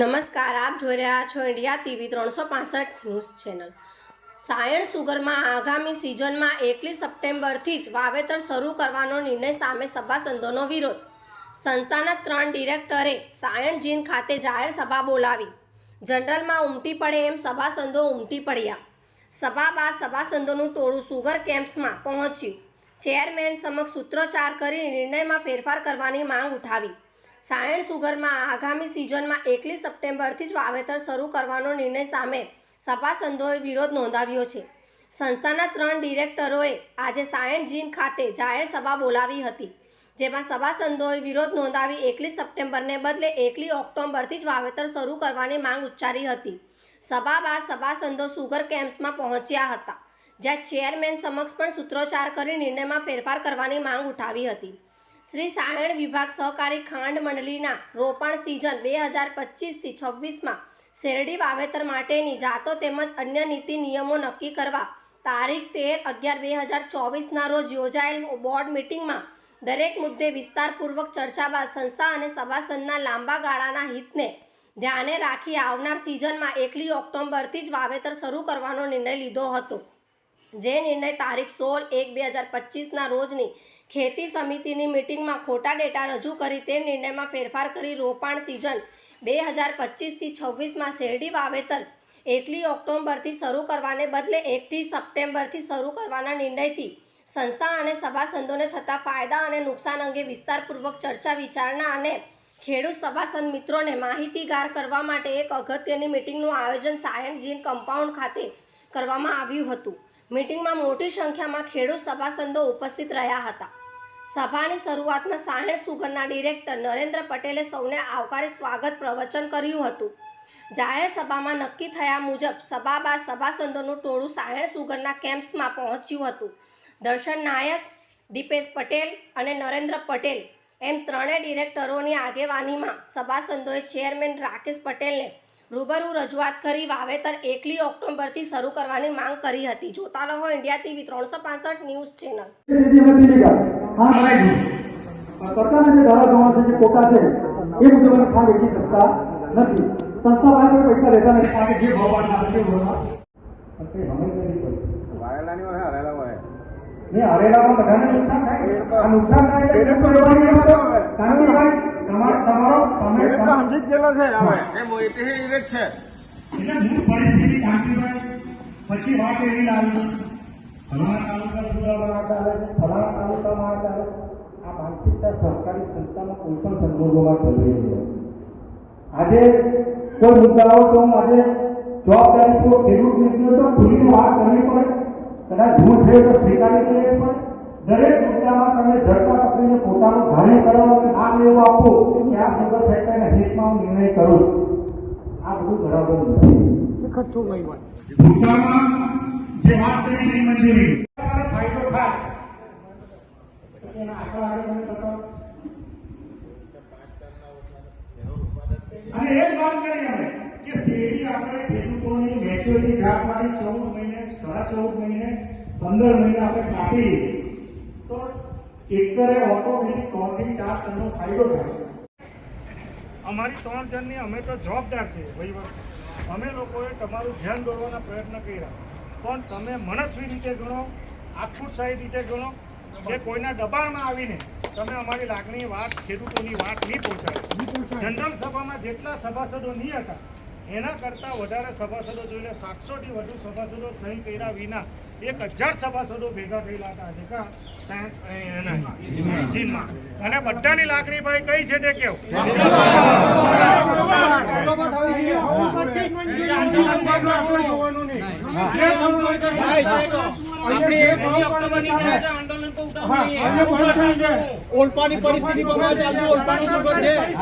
નમસ્કાર, આપ જોઈ રહ્યા છો ઇન્ડિયા ટીવી ત્રણસો પાસઠ ન્યૂઝ ચેનલ. સાયણ સુગરમાં આગામી સિઝનમાં એકલી સપ્ટેમ્બરથી જ વાવેતર શરૂ કરવાનો નિર્ણય સામે સભાસંદોનો વિરોધ. સંસ્થાના ત્રણ ડિરેક્ટરે સાયણ જીન ખાતે જાહેર સભા બોલાવી. જનરલમાં ઉમટી પડે એમ સભાસંદો ઉમટી પડ્યા. સભા બાદ સભાસંદોનું ટોળું સુગર કેમ્પ્સમાં પહોંચ્યું. ચેરમેન સમક્ષ સૂત્રોચ્ચાર કરી નિર્ણયમાં ફેરફાર કરવાની માંગ ઉઠાવી. સાયણ સુગરમાં આગામી સિઝનમાં એકલી સપ્ટેમ્બરથી જ વાવેતર શરૂ કરવાનો નિર્ણય સામે સભાસદોએ વિરોધ નોંધાવ્યો છે. સંસ્થાના ત્રણ ડિરેક્ટરોએ આજે સાયણ જીન ખાતે જાહેર સભા બોલાવી હતી, જેમાં સભાસદોએ વિરોધ નોંધાવી એકલી સપ્ટેમ્બરને બદલે એકલી ઓક્ટોબરથી જ વાવેતર શરૂ કરવાની માંગ ઉચ્ચારી હતી. સભા બાદ સભાસદો સુગર કેમ્પ્સમાં પહોંચ્યા હતા, જ્યાં ચેરમેન સમક્ષ પણ સૂત્રોચ્ચાર કરી નિર્ણયમાં ફેરફાર કરવાની માંગ ઉઠાવી હતી. શ્રી સાયણ વિભાગ સહકારી ખાંડ મંડળીના રોપાણ સિઝન બે હજાર પચીસથી છવ્વીસમાં શેરડી વાવેતર માટેની જાતો તેમજ અન્ય નીતિ નિયમો નક્કી કરવા તારીખ તેર અગિયાર બે હજાર ચોવીસના રોજ યોજાયેલ બોર્ડ મિટિંગમાં દરેક મુદ્દે વિસ્તારપૂર્વક ચર્ચા બાદ સંસ્થા અને સભાસદના લાંબા ગાળાના હિતને ધ્યાને રાખી આવનાર સિઝનમાં એકલી ઓક્ટોબરથી જ વાવેતર શરૂ કરવાનો નિર્ણય લીધો હતો. જે નિર્ણય તારીખ સોળ એક બે હજાર પચીસના રોજની ખેતી સમિતિની મિટિંગમાં ખોટા ડેટા રજૂ કરી તે નિર્ણયમાં ફેરફાર કરી રોપાણ સિઝન બે હજાર પચીસથી છવ્વીસમાં શેરડી વાવેતર એકલી ઓક્ટોબરથી શરૂ કરવાને બદલે એકથી સપ્ટેમ્બરથી શરૂ કરવાના નિર્ણયથી સંસ્થા અને સભાસંદોને થતા ફાયદા અને નુકસાન અંગે વિસ્તારપૂર્વક ચર્ચા વિચારણા અને ખેડૂત સભાસદ મિત્રોને માહિતીગાર કરવા માટે એક અગત્યની મિટિંગનું આયોજન સાયણ જીન કમ્પાઉન્ડ ખાતે કરવામાં આવ્યું હતું. મિટિંગમાં મોટી સંખ્યામાં ખેડૂત સભાસંદો ઉપસ્થિત રહ્યા હતા. સભાની શરૂઆતમાં સાયણ સુગરના ડિરેક્ટર નરેન્દ્ર પટેલે સૌને આવકારી સ્વાગત પ્રવચન કર્યું હતું. જાહેર સભામાં નક્કી થયા મુજબ સભા બાદ સભાસદોનું ટોળું સાયણ સુગરના કેમ્પ્સમાં પહોંચ્યું હતું. દર્શન નાયક, દીપેશ પટેલ અને નરેન્દ્ર પટેલ એમ ત્રણેય ડિરેક્ટરોની આગેવાનીમાં સભાસદોએ ચેરમેન રાકેશ પટેલને રૂબરૂ રજૂઆત કરી વાવેતર એકલી ઓક્ટોબરથી શરૂ કરવાની માંગ કરી હતી. જોતા રહો ઇન્ડિયા ટીવી ત્રણસો પાસઠ ન્યૂઝ ચેનલ. ખેતી અમે મિલેગા હા બનાવી દીધી સરકારના જે ધારાધોરણ છે જે કોટા છે એ મુજબ અમે ખાંડ વેચી શકતા નથી. સંસ્થા પાસે પૈસા લેતા નથી. કારણ કે જે ભાવ ના તે ભાવમાં. કંઈ હમણાં નથી પડતી. વાયેલાની હોય હરેલા હોય ને હરેલામાં બધાને નુકસાન થાય. નુકસાન થાય ખેડૂત કરવાની સમજી જ ગયેલો છે હવે. એ મોટી એ જ છે. એટલે મૂળ પરિસ્થિતિ કાંતિભાઈ પછી વાત એવી લાવી. ફલાણા તાલુકા સુધારવા આ ચાલે ફલાણા તાલુકામાં આ ચાલે આ માનસિકતા સરકારી સંસ્થામાં કોઈ પણ સંજોગોમાં ચલવી છે આજે કોઈ મુદ્દાઓ તો હું આજે જવાબદારી તો ખેડૂત મિત્રો તો ખુલીને વાત કરવી પડે. કદાચ ભૂલ થઈ તો સ્વીકારી લેવી પડે દરેક મુદ્દામાં તમે ઝડપા પકડીને પોતાનું ધારણ કરવાનું અને નામ એવું આપો. કે આ સુગર ફેક્ટરીના હિતમાં હું નિર્ણય કરું. આ બધું બરાબર નથી. ભૂતકાળમાં જે વાત કરી એની મંજૂરી. ફાયદો થાય. એના આંકડા આગળ મને બતાવો. અને એ વાત કરી અમે કે શેરડી આપણે ખેડૂતોની મેચ્યોરિટી જાતમાંથી ચૌદ મહિને સાડા ચૌદ મહિને પંદર મહિને આપણે કાપી તો એકરે ઓટોમેટિક ત્રણથી ચાર ટનનો ફાયદો થાય. અમારી ત્રણ જણની અમે તો જવાબદાર છે વહીવટ અમે લોકોએ તમારું ધ્યાન દોરવાના પ્રયત્ન કર્યા. પણ તમે મનસ્વી રીતે ગણો આખુટશાહી રીતે ગણો કે કોઈના દબાણમાં આવીને તમે અમારી લાગણી વાત ખેડૂતોની વાત નહીં પહોંચાડી. જનરલ સભામાં જેટલા સભાસદો નહીં હતા એના કરતાં વધારે સભાસદો જોઈ સાતસોથી વધુ સભાસદો સહી કર્યા વિના એક હજાર સભાસદો ભેગા થયેલા હતા. જીનમાં. અને બધાની લાગણી ભાઈ કઈ છે તે કેવું? ઓલપાની પરિસ્થિતિ ઓલપાની સુગર છે.